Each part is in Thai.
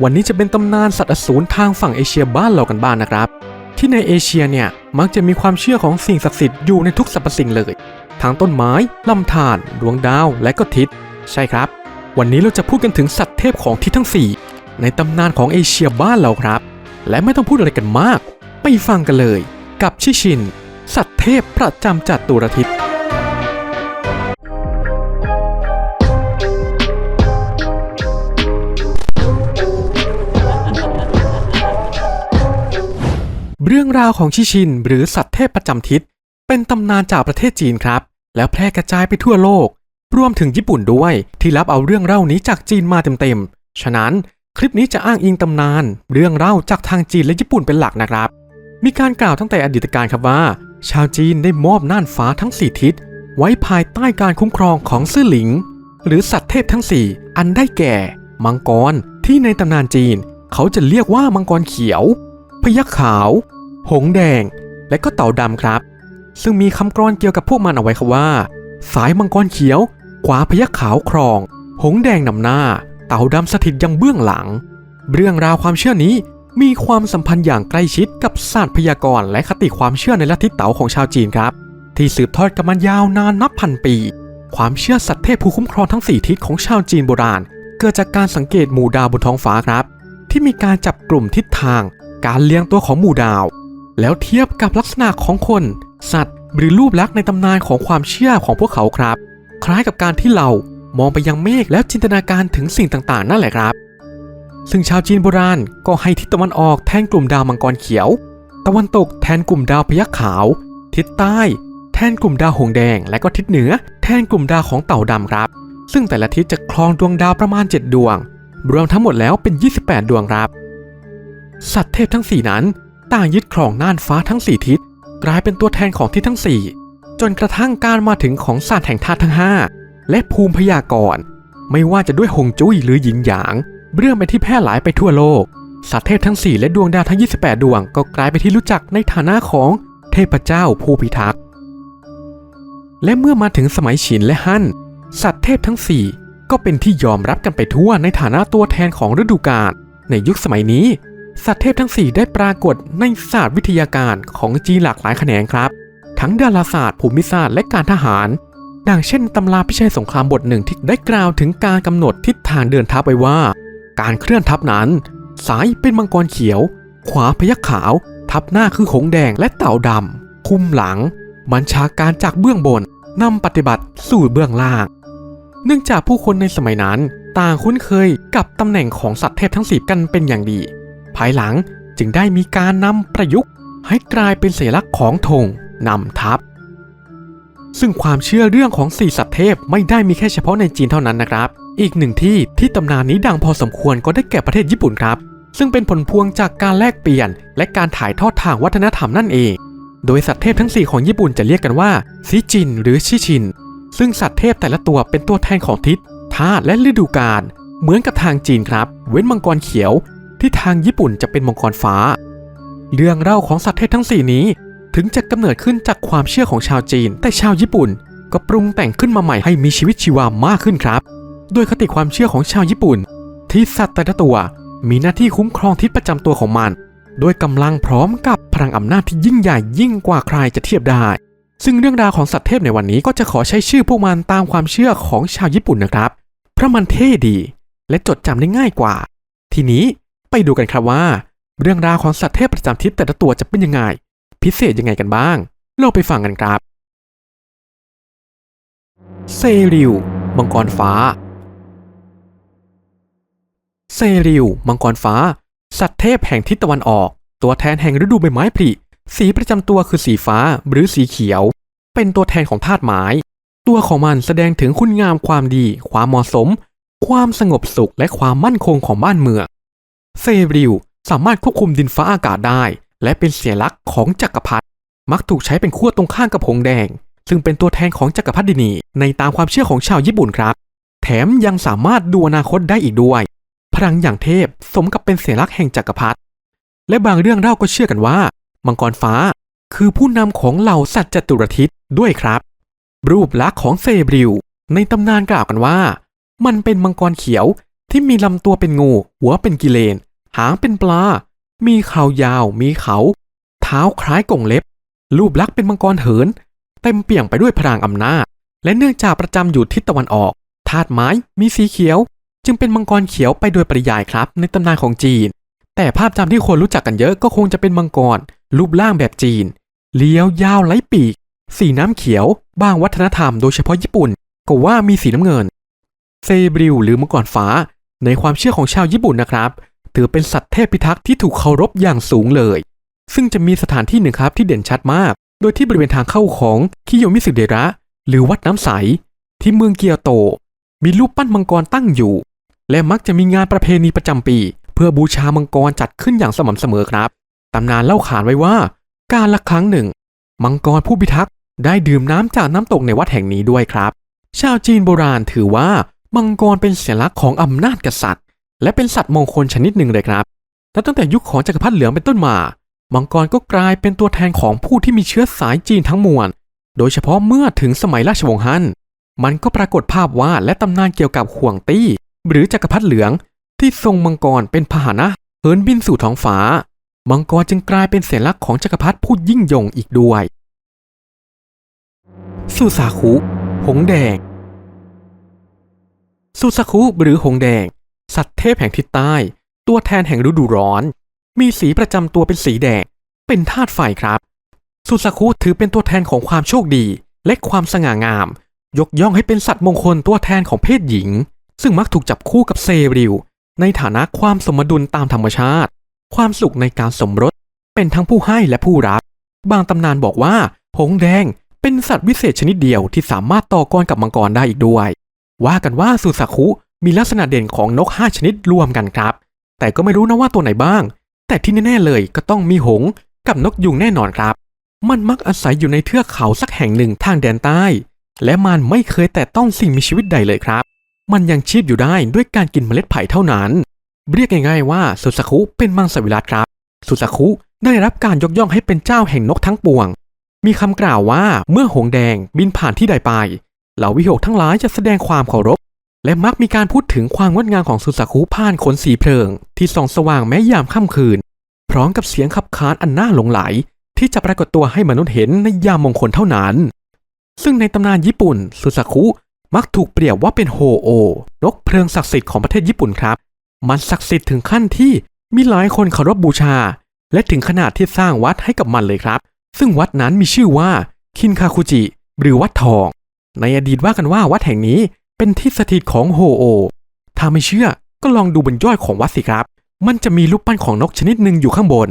วันนี้จะเป็นตำนานสัตว์อสูรทางฝั่งเอเชียบ้านเรากันบ้างนนะครับ ที่ในเอเชียเนี่ยมักจะมีความเชื่อของสิ่งศักดิ์สิทธิ์อยู่ในทุกสรรพสิ่งเลย ทั้งต้นไม้ลำธารดวงดาวและก็ทิศ ใช่ครับ วันนี้เราจะพูดกันถึงสัตว์เทพของทิศทั้ง 4 ในตำนานของเอเชียบ้านเราครับ และไม่ต้องพูดอะไรกันมาก ไปฟังกันเลย กับชิชิน สัตว์เทพประจำจัตุรทิศ เรื่องราวของชิชิน หรือสัตว์เทพประจำทิศ เป็นตำนานจากประเทศจีนครับ แล้วแพร่กระจายไปทั่วโลก รวมถึงญี่ปุ่นด้วย ที่รับเอาเรื่องเล่านี้จากจีนมาเต็มๆ ฉะนั้นคลิปนี้จะอ้างอิงตำนาน เรื่องเล่าจากทางจีนและญี่ปุ่นเป็นหลักนะครับ มีการกล่าวตั้งแต่อดีตการครับว่า ชาวจีนได้มอบน่านฟ้าทั้งสี่ทิศ ไว้ภายใต้การคุ้มครองของซื่อหลิง หรือสัตว์เทพทั้งสี่อันได้แก่ มังกรที่ในตำนานจีน เขาจะเรียกว่ามังกรเขียว พยัคขาว หงแดง และก็เต่าดำครับ ซึ่งมีคำกรอนเกี่ยวกับพวกมันเอาไว้ครับว่า สายมังกรเขียว ขวาพยัคขาวครอง หงแดงนำหน้า เต่าดำสถิตยังเบื้องหลัง เรื่องราวความเชื่อนี้มีความสัมพันธ์อย่างใกล้ชิดกับศาสตร์พยากรณ์และคติความเชื่อในลัทธิเต๋าของชาวจีนครับ ที่สืบทอดกันมายาวนานนับพันปี ความเชื่อสัตว์เทพผู้คุ้มครองทั้งสี่ทิศของชาวจีนโบราณ เกิดจากการสังเกตหมู่ดาวบนท้องฟ้าครับ ที่มีการจับกลุ่มทิศทาง การเลี้ยงตัวของหมู่ดาว แล้วเทียบกับลักษณะของคน สัตว์ หรือรูปลักษณ์ในตำนานของความเชื่อของพวกเขาครับ คล้ายกับการที่เรามองไปยังเมฆแล้วจินตนาการถึงสิ่งต่างๆ นั่นแหละครับ ซึ่งชาวจีนโบราณก็ให้ทิศตะวันออกแทนกลุ่มดาวมังกรเขียว ตะวันตกแทนกลุ่มดาวพยัคฆ์ขาว ทิศใต้ แทนกลุ่มดาวหงส์แดง และก็ทิศเหนือ แทนกลุ่มดาวของเต่าดำครับ ซึ่งแต่ละทิศจะครองดวงดาวประมาณ 7 ดวง รวมทั้งหมดแล้วเป็น 28 ดวงครับ สัตว์เทพทั้ง 4 นั้น ต่างยึดครองน่านฟ้าทั้ง4ทิศ กลายเป็นตัวแทนของทิศทั้ง4จนกระทั่งการมาถึงของศาสตร์แห่งธาตุทั้ง 5 และภูมิพยากรณ์ไม่ว่าจะด้วยหงจุ้ยหรือหยินหยาง เรื่องเป็นที่แพร่หลายไปทั่วโลก สัตว์เทพทั้ง 4 และดวงดาวทั้ง 28 ดวง ก็กลายเป็นที่รู้จักในฐานะของเทพเจ้าผู้พิทักษ์และเมื่อมาถึงสมัยฉินและฮั่นสัตว์เทพทั้ง 4 ก็เป็นที่ยอมรับกันไปทั่วในฐานะตัวแทนของฤดูกาลในยุคสมัยนี้ สัตว์เทพทั้ง 4 ได้ปรากฏในศาสตร์วิทยาการของจีนหลากหลายแขนงครับ ทั้งดาราศาสตร์ ภูมิศาสตร์และการทหาร ดังเช่นตำราพิชัยสงครามบทหนึ่งที่ได้กล่าวถึงการกำหนดทิศทางเดินทัพไว้ว่า การเคลื่อนทัพนั้น ซ้ายเป็นมังกรเขียว ขวาพยัคฆ์ขาว ทัพหน้าคือหงแดงและเต่าดำคุมหลัง บัญชาการจากเบื้องบนนำปฏิบัติสู่เบื้องล่าง เนื่องจากผู้คนในสมัยนั้น ต่างคุ้นเคยกับตำแหน่งของสัตว์เทพทั้งสีกันเป็นอย่างดี ภายหลังจึงได้มีการนำประยุกต์ ให้กลายเป็นสัญลักษณ์ของธงนำทัพ ซึ่งความเชื่อเรื่องของสี่สัตว์เทพไม่ได้มีแค่เฉพาะในจีนเท่านั้นนะครับ อีกหนึ่งที่ที่ตำนานนี้ดังพอสมควรก็ได้แก่ประเทศญี่ปุ่นครับ ซึ่งเป็นผลพวงจากการแลกเปลี่ยน และการถ่ายทอดทางวัฒนธรรมนั่นเอง โดยสัตว์เทพทั้ง 4 ของญี่ปุ่นจะเรียกกันว่าซิจิน หรือชิชิน ซึ่งสัตว์เทพแต่ละตัวเป็นตัวแทนของทิศธาตุและฤดูกาลเหมือนกับทางจีนครับ เว้นมังกรเขียว ที่ทางญี่ปุ่นจะเป็นมังกรฟ้า เรื่องเล่าของสัตว์เทพทั้ง4นี้ ถึงจะกำเนิดขึ้นจากความเชื่อของชาวจีน แต่ชาวญี่ปุ่น ก็ปรุงแต่งขึ้นมาใหม่ให้มีชีวิตชีวามากขึ้นครับ โดยคติความเชื่อของชาวญี่ปุ่น ที่สัตว์แต่ละตัวมีหน้าที่คุ้มครองทิศประจำตัวของมันโดยกำลังพร้อมกับพลังอำนาจที่ยิ่งใหญ่ยิ่งกว่าใครจะเทียบได้ ซึ่งเรื่องราวของสัตว์เทพในวันนี้ก็จะขอใช้ชื่อพวกมันตามความเชื่อของชาวญี่ปุ่นนะครับ เพราะมันเท่ดี และจดจำได้ง่ายกว่า ทีนี้ ไปดูกันครับว่า เรื่องราวของสัตว์เทพประจำทิศแต่ละตัวจะเป็นยังไง พิเศษยังไงกันบ้าง เราไปฟังกันครับ เซริวมังกรฟ้า เซริวมังกรฟ้า สัตว์เทพแห่งทิศตะวันออก ตัวแทนแห่งฤดูใบไม้ผลิสีประจำตัวคือสีฟ้าหรือสีเขียว เป็นตัวแทนของธาตุไม้ ตัวของมันแสดงถึงคุณงามความดี ความเหมาะสม ความสงบสุขและความมั่นคงของบ้านเมือง เซริวสามารถควบคุมดินฟ้าอากาศได้ และเป็นเสัญลักษณ์ของจักรพรรดิมักถูกใช้เป็นขั้วตรงข้ามกับหงแดง ซึ่งเป็นตัวแทนของจักรพรรดินีในตามความเชื่อของชาวญี่ปุ่นครับ แถมยังสามารถดูอนาคตได้อีกด้วย พลังอย่างเทพสมกับเป็นเสัญลักษณ์แห่งจักรพรรดิและบางเรื่องเล่าก็เชื่อกันว่า มังกรฟ้าคือผู้นำของเหล่าสัตว์จตุรทิศด้วยครับ รูปลักษณ์ของเซบริวในตำนานกล่าวกันว่า มันเป็นมังกรเขียว ที่มีลำตัวเป็นงู หัวเป็นกิเลน หางเป็นปลา มีเขายาว มีเขา เท้าคล้ายกงเล็บ รูปลักษณ์เป็นมังกรเหิน เต็มเปี่ยมไปด้วยพลังอำนาจ และเนื่องจากประจำอยู่ทิศตะวันออก ธาตุไม้มีสีเขียว จึงเป็นมังกรเขียวไปโดยปริยายครับ ในตำนานของจีน แต่ภาพจำที่คนรู้จักกันเยอะก็คงจะเป็นมังกร รูปร่างแบบจีน เลี้ยวยาวไร้ปีก สีน้ำเขียว บางวัฒนธรรมโดยเฉพาะญี่ปุ่น ก็ว่ามีสีน้ำเงิน เซบริวหรือมังกรฟ้า ในความเชื่อของชาวญี่ปุ่นนะครับ ถือเป็นสัตว์เทพพิทักษ์ที่ถูกเคารพอย่างสูงเลย ซึ่งจะมีสถานที่หนึ่งครับที่เด่นชัดมาก โดยที่บริเวณทางเข้าของคิโยมิสึเดระ หรือวัดน้ำใส ที่เมืองเกียวโต มีรูปปั้นมังกรตั้งอยู่ และมักจะมีงานประเพณีประจำปี เพื่อบูชามังกรจัดขึ้นอย่างสม่ำเสมอครับตำนานเล่าขานไว้ว่า การละครั้งหนึ่ง มังกรผู้พิทักษ์ได้ดื่มน้ำจากน้ำตกในวัดแห่งนี้ด้วยครับ ชาวจีนโบราณถือว่า มังกรเป็นสัญลักษณ์ของอำนาจกษัตริย์ และเป็นสัตว์มงคลชนิดหนึ่งเลยครับและตั้งแต่ยุคของจักรพรรดิเหลืองเป็นต้นมา มังกรก็กลายเป็นตัวแทนของผู้ที่มีเชื้อสายจีนทั้งมวล โดยเฉพาะเมื่อถึงสมัยราชวงศ์ฮั่น มันก็ปรากฏภาพวาดและตำนานเกี่ยวกับห่วงตี้ หรือจักรพรรดิเหลือง ที่ทรงมังกรเป็นพาหนะเหินบินสู่ท้องฟ้า มังกรจึงกลายเป็นสัญลักษณ์ของจักรพรรดิผู้ยิ่งยงอีกด้วย สุสาคุหงแดง สุสาคุหรือหงแดง สัตว์เทพแห่งทิศใต้ ตัวแทนแห่งฤดูร้อน มีสีประจำตัวเป็นสีแดง เป็นธาตุไฟครับสุสาคุถือเป็นตัวแทนของความโชคดี และความสง่างาม ยกย่องให้เป็นสัตว์มงคลตัวแทนของเพศหญิง ซึ่งมักถูกจับคู่กับเซริลในฐานะความสมดุลตามธรรมชาติ ความสุขในการสมรส เป็นทั้งผู้ให้และผู้รับ บางตำนานบอกว่าหงแดงเป็นสัตว์วิเศษชนิดเดียวที่สามารถต่อกรกับมังกรได้อีกด้วย ว่ากันว่าสุสาคุมีลักษณะเด่นของนก 5 ชนิดรวมกันครับ แต่ก็ไม่รู้นะว่าตัวไหนบ้าง แต่ที่แน่ๆเลยก็ต้องมีหงกับนกยุงแน่นอนครับ มันมักอาศัยอยู่ในเทือกเขาสักแห่งหนึ่งทางแดนใต้ และมันไม่เคยแต่ต้องสิ่งมีชีวิตใดเลยครับ มันยังชีพอยู่ได้ด้วยการกินเมล็ดไผ่เท่านั้น เรียกง่ายๆว่าสุสาคุเป็นมังสวิรัตครับ สุสาคุได้รับการยกย่องให้เป็นเจ้าแห่งนกทั้งปวง มีคำกล่าวว่าเมื่อหงแดงบินผ่านที่ใดไป เหล่าวิหกทั้งหลายจะแสดงความเคารพ และมักมีการพูดถึงความงดงามของสุสาคุผ่านขนสีเพลิง ที่ส่องสว่างแม้ยามค่ำคืน พร้อมกับเสียงขับขานอันน่าหลงไหล ที่จะปรากฏตัวให้มนุษย์เห็นในยามมงคลเท่านั้น ซึ่งในตำนานญี่ปุ่นสุสาคุมักถูกเปรียบว่าเป็นโฮโอนกเพลิงศักดิ์สิทธิ์ของประเทศญี่ปุ่นครับ มันศักดิ์สิทธิ์ถึงขั้นที่มีหลายคนเคารพบบูชา และถึงขนาดที่สร้างวัดให้กับมันเลยครับ ซึ่งวัดนั้นมีชื่อว่าคินคาคุจิ หรือวัดทอง ในอดีตว่ากันว่าวัดแห่งนี้เป็นที่สถิตของโฮโอ ถ้าไม่เชื่อก็ลองดูบนยอดของวัดสิครับ มันจะมีรูปปั้นของนกชนิดหนึ่งอยู่ข้างบน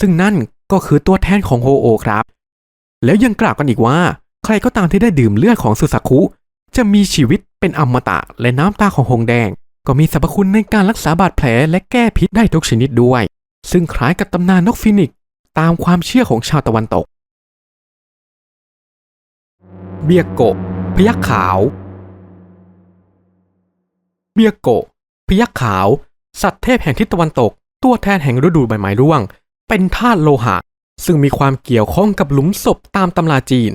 ซึ่งนั่นก็คือตัวแทนของโฮโอครับ แล้วยังกล่าวกันอีกว่า ใครก็ตามที่ได้ดื่มเลือดของสุสาคุจะมีชีวิตเป็นอมตะและน้ำตาของหงแดง ก็มีสรรพคุณในการรักษาบาดแผลและแก้พิษได้ทุกชนิดด้วย ซึ่งคล้ายกับตำนานนกฟินิกตามความเชื่อของชาวตะวันตก เบียโกะ พยักขาวเบียโกะ พยักขาว สัตว์เทพแห่งทิศตะวันตก ตัวแทนแห่งฤดูใบไม้ร่วง เป็นธาตุโลหะ ซึ่งมีความเกี่ยวข้องกับหลุมศพตามตำราจีน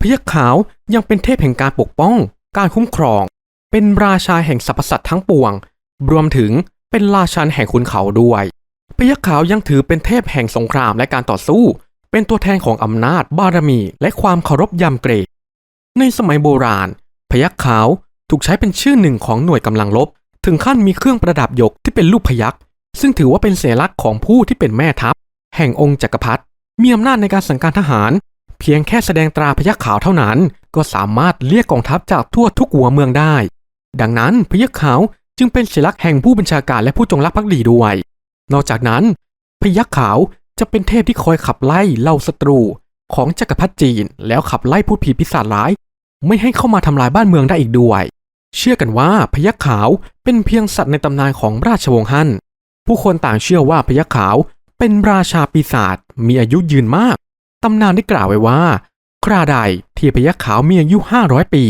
พยักขาวยังเป็นเทพแห่งการปกป้อง การคุ้มครอง เป็นราชาแห่งสรรพสัตว์ทั้งปวง รวมถึงเป็นราชันแห่งขุนเขาด้วย พยักขาวยังถือเป็นเทพแห่งสงครามและการต่อสู้ เป็นตัวแทนของอำนาจบารมี และความเคารพยำเกรง ในสมัยโบราณ พยักขาวถูกใช้เป็นชื่อหนึ่งของหน่วยกำลังรบถึงขั้นมีเครื่องประดับยกที่เป็นรูปพยักซึ่งถือว่าเป็นสัญลักษณ์ของผู้ที่เป็นแม่ทัพ แห่งองค์จักรพรรดิมีอำนาจในการสั่งการทหาร เพียงแค่แสดงตราพยักขาวเท่านั้น ก็สามารถเรียกกองทัพจากทั่วทุกหัวเมืองได้ ดังนั้นพยักขาวจึงเป็นสัญลักษณ์แห่งผู้บัญชาการและผู้จงรักภักดีด้วย นอกจากนั้น พยักขาวจะเป็นเทพที่คอยขับไล่เหล่าศัตรู ของจักรพรรดิจีน แล้วขับไล่พูดผีปีศาจร้าย ไม่ให้เข้ามาทำลายบ้านเมืองได้อีกด้วย เชื่อกันว่าพยักขาวเป็นเพียงสัตว์ในตำนานของราชวงศ์ฮั่น ผู้คนต่างเชื่อว่าพยักขาวเป็นราชาปีศาจมีอายุยืนมาก ตำนานได้กล่าวไว้ว่า คราใดที่พยักขาวมีอายุ 500 ปี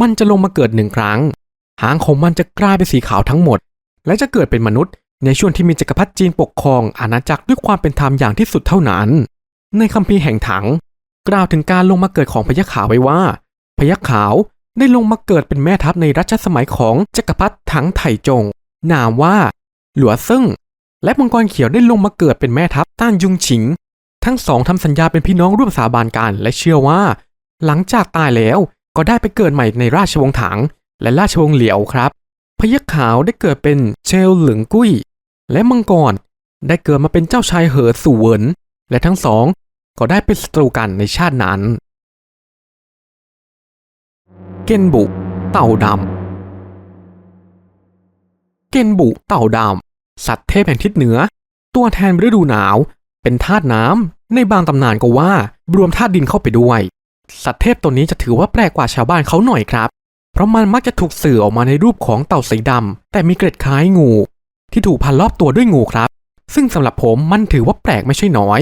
มันจะลงมาเกิดหนึ่งครั้ง หางของมันจะกลายเป็นสีขาวทั้งหมด และจะเกิดเป็นมนุษย์ ในช่วงที่มีจักรพรรดิจีนปกครองอาณาจักรด้วยความเป็นธรรมอย่างที่สุดเท่านั้น ในคัมภีร์แห่งถัง กล่าวถึงการลงมาเกิดของพยัคฆ์ขาวไว้ว่าพยัคฆ์ขาวได้ลงมาเกิดเป็นแม่ทัพในรัชสมัยของจักรพรรดิถังไถจง นามว่า หลัวซึ่ง และมังกรเขียวได้ลงมาเกิดเป็นแม่ทัพต้านยุงฉิง ทั้งสองทำสัญญาเป็นพี่น้องร่วมสาบานกันและเชื่อว่า หลังจากตายแล้วก็ได้ไปเกิดใหม่ในราชวงศ์ถัง และราชวงศ์เหลียวครับพยัคฆ์ขาวได้เกิดเป็นเชลหลืองกุ้ย และมังกรได้เกิดมาเป็นเจ้าชายเหอสู่เหวิน และทั้งสองก็ได้เป็นศัตรูกันในชาตินั้น เกนบุ เต่าดำ เกนบุ เต่าดำ สัตว์เทพแห่งทิศเหนือ ตัวแทนฤดูหนาว เป็นธาตุน้ำ ในบางตำนานก็ว่ารวมธาตุดินเข้าไปด้วย สัตว์เทพตัวนี้จะถือว่าแปลกกว่าชาวบ้านเขาหน่อยครับ เพราะมันมักจะถูกสื่อออกมาในรูปของเต่าสีดำ แต่มีเกล็ดคล้ายงู ที่ถูกพันรอบตัวด้วยงูครับ ซึ่งสำหรับผมมันถือว่าแปลกไม่ใช่น้อย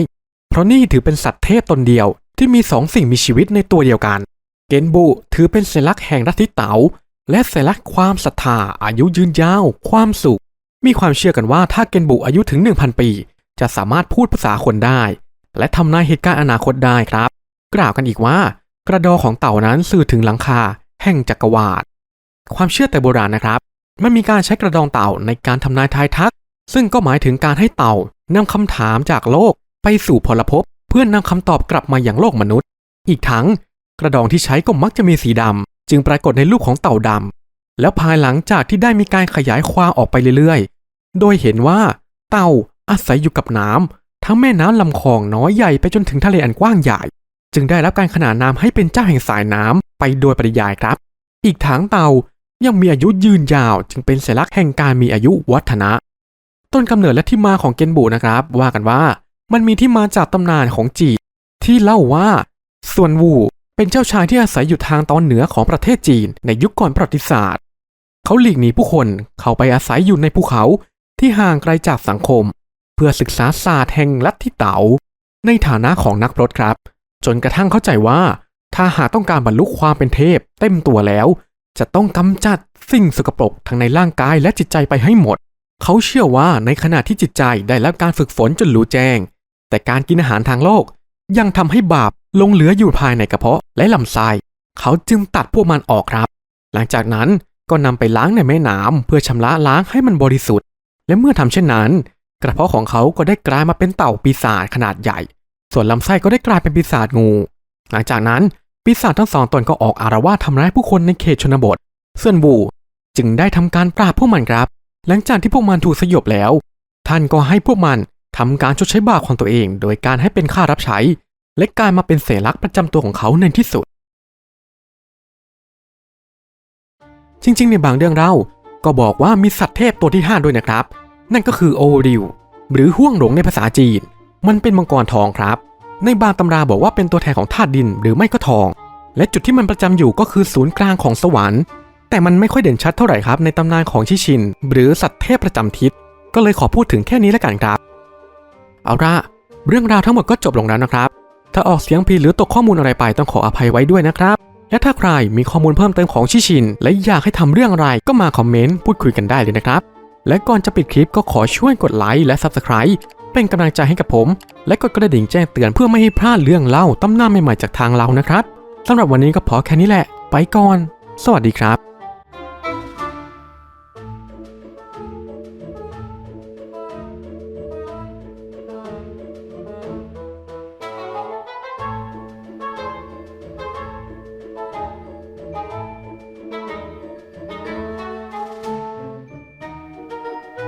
ราะนี่ถือเป็นสัตว์เทพตนเดียว ที่มีสองสิ่งมีชีวิตในตัวเดียวกัน เกนบุถือเป็นสัญลักษณ์แห่งรัฐิเต๋าและสัญลักษณ์ความศรัทธาอายุยืนยาว ความสุข มีความเชื่อกันว่าถ้าเกนบุอายุถึง 1,000 ปี จะสามารถพูดภาษาคนได้ และทำนายเหตุการณ์อนาคตได้ครับ กล่าวกันอีกว่า กระดอของเต่านั้นสื่อถึงหลังคา แห่งจักรวาลความเชื่อแต่โบราณนะครับมันมีการใช้กระดองเต่าในการทำนายทายทัก ซึ่งก็หมายถึงการให้เต่านำคำถามจากโลก ไปสู่พลภพเพื่อนำคำตอบกลับมาอย่างโลกมนุษย์ อีกทั้งกระดองที่ใช้ก็มักจะมีสีดำ จึงปรากฏในรูปของเต่าดำ แล้วภายหลังจากที่ได้มีการขยายความออกไปเรื่อยๆ โดยเห็นว่าเต่าอาศัยอยู่กับน้ำทั้งแม่น้ำลำคลองน้อยใหญ่ไปจนถึงทะเลอันกว้างใหญ่ จึงได้รับการขนานนามให้เป็นเจ้าแห่งสายน้ำไปโดยปริยายครับ อีกทั้งเต่ายังมีอายุยืนยาวจึงเป็นสัญลักษณ์แห่งการมีอายุวัฒนะ ต้นกำเนิดและที่มาของเกนบูนะครับ ว่ากันว่า มันมีที่มาจากตำนานของจีนที่เล่าว่า ส่วนวูเป็นเจ้าชายที่อาศัยอยู่ทางตอนเหนือของประเทศจีนในยุคก่อนประวัติศาสตร์ เขาหลีกหนีผู้คนเข้าไปอาศัยอยู่ในภูเขาที่ห่างไกลจากสังคม เพื่อศึกษาศาสตร์แห่งลัทธิเต๋าในฐานะของนักพรตครับ จนกระทั่งเข้าใจว่า ถ้าหากต้องการบรรลุความเป็นเทพ เต็มตัวแล้ว จะต้องกำจัดสิ่งสกปรกทั้งในร่างกายและจิตใจไปให้หมด เขาเชื่อว่าในขณะที่จิตใจได้รับการฝึกฝนจนรู้แจ้ง แต่การกินอาหารทางโลก ยังทำให้บาปลงเหลืออยู่ภายในกระเพาะและลำไส้เขาจึงตัดพวกมันออกครับ หลังจากนั้นก็นำไปล้างในแม่น้ำเพื่อชำระล้างให้มันบริสุทธิ์ และเมื่อทำเช่นนั้น กระเพาะของเขาก็ได้กลายมาเป็นเต่าปีศาจขนาดใหญ่ ส่วนลำไส้ก็ได้กลายเป็นปีศาจงู หลังจากนั้นปีศาจทั้งสองตนก็ออกอารวาสทำร้ายผู้คนในเขตชนบทส่วนบูจึงได้ทำการปราบพวกมันครับ หลังจากที่พวกมันถูกสยบแล้ว ท่านก็ให้พวกมัน ทำการชดใช้บาปของตัวเอง โดยการให้เป็นค่ารับใช้ และกลายมาเป็นเสลักษ์ประจำตัวของเขาในที่สุด จริง ๆ ในบางเรื่องเล่าก็บอกว่ามีสัตว์เทพตัวที่ 5 ด้วยนะครับ นั่นก็คือโอริวหรือห่วงหลงในภาษาจีน มันเป็นมังกรทองครับ ในบางตำราบอกว่าเป็นตัวแทนของธาตุดินหรือไม่ก็ทอง และจุดที่มันประจำอยู่ก็คือศูนย์กลางของสวรรค์ แต่มันไม่ค่อยเด่นชัดเท่าไหร่ครับในตำนานของชิชิน หรือสัตว์เทพประจำทิศ ก็เลยขอพูดถึงแค่นี้แล้วกันครับ เอาละเรื่องราวทั้งหมดก็จบลงแล้วนะครับ ถ้าออกเสียงผิดหรือตกข้อมูลอะไรไปต้องขออภัยไว้ด้วยนะครับ และถ้าใครมีข้อมูลเพิ่มเติมของชิชิน และอยากให้ทำเรื่องอะไรก็มาคอมเมนต์พูดคุยกันได้เลยนะครับ และก่อนจะปิดคลิปก็ขอช่วยกดไลค์และ Subscribe เป็นกำลังใจให้กับผม และกดกระดิ่งแจ้งเตือนเพื่อไม่ให้พลาดเรื่องเล่าตำนานใหม่ๆจากทางเรานะครับสำหรับวันนี้ก็พอแค่นี้แหละ ไปก่อน สวัสดีครับ